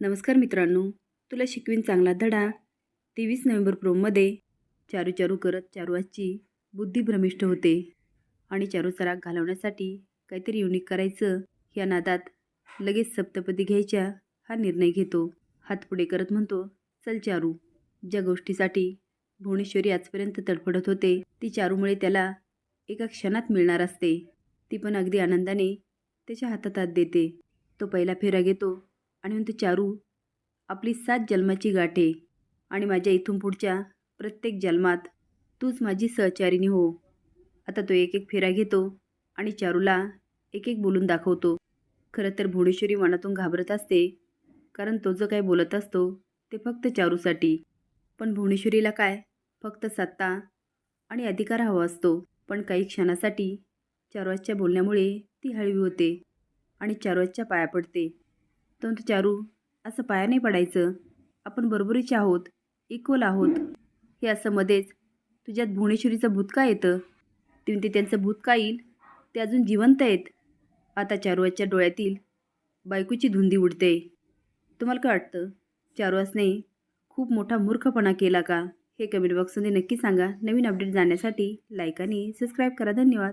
नमस्कार मित्रांनो तुला शिकवीन चांगला धडा. तेवीस नोव्हेंबर प्रोममध्ये चारू चारू करत चारूआजची बुद्धी भ्रमिष्ट होते आणि चारूचा राग घालवण्यासाठी काहीतरी युनिक करायचं या नादात लगेच सप्तपदी घ्यायच्या हा निर्णय घेतो. हात पुढे करत म्हणतो चल चारू. ज्या गोष्टीसाठी भुवनेश्वरी आजपर्यंत तडफडत होते ती चारूमुळे त्याला एका क्षणात मिळणार असते. ती पण अगदी आनंदाने त्याच्या हातात हात देते. तो पहिला फेरा घेतो आणि म्हणतो चारू आपली सात जन्माची गाठे आणि माझ्या इथून पुढच्या प्रत्येक जन्मात तूच माझी सहचारिणी हो. आता तो एक एक फेरा घेतो आणि चारूला एक एक बोलून दाखवतो. खरं तर भुवनेश्वरी मनातून घाबरत असते कारण तो जो काय बोलत असतो ते फक्त चारूसाठी. पण भुवनेश्वरीला काय? फक्त सत्ता आणि अधिकार हवा असतो. पण काही क्षणासाठी चारुआजच्या बोलण्यामुळे ती हळवी होते आणि चारुआजच्या पाया पडते. तंतु चारू असं पाया नाही पडायचं. आपण बरोबरीचे आहोत इक्वल आहोत. हे असं मध्येच तुझ्यात भुवनेश्वरीचं भूतका येतं. ती ते त्यांचं भूत का येईल ते अजून जिवंत आहेत. आता चारुआच्या डोळ्यातील बायकोची धुंदी उडते. तुम्हाला काय वाटतं? चारुआसने खूप मोठा मूर्खपणा केला का? हे कमेंट बॉक्समध्ये नक्की सांगा. नवीन अपडेट जाण्यासाठी लाईक आणि सबस्क्राईब करा. धन्यवाद.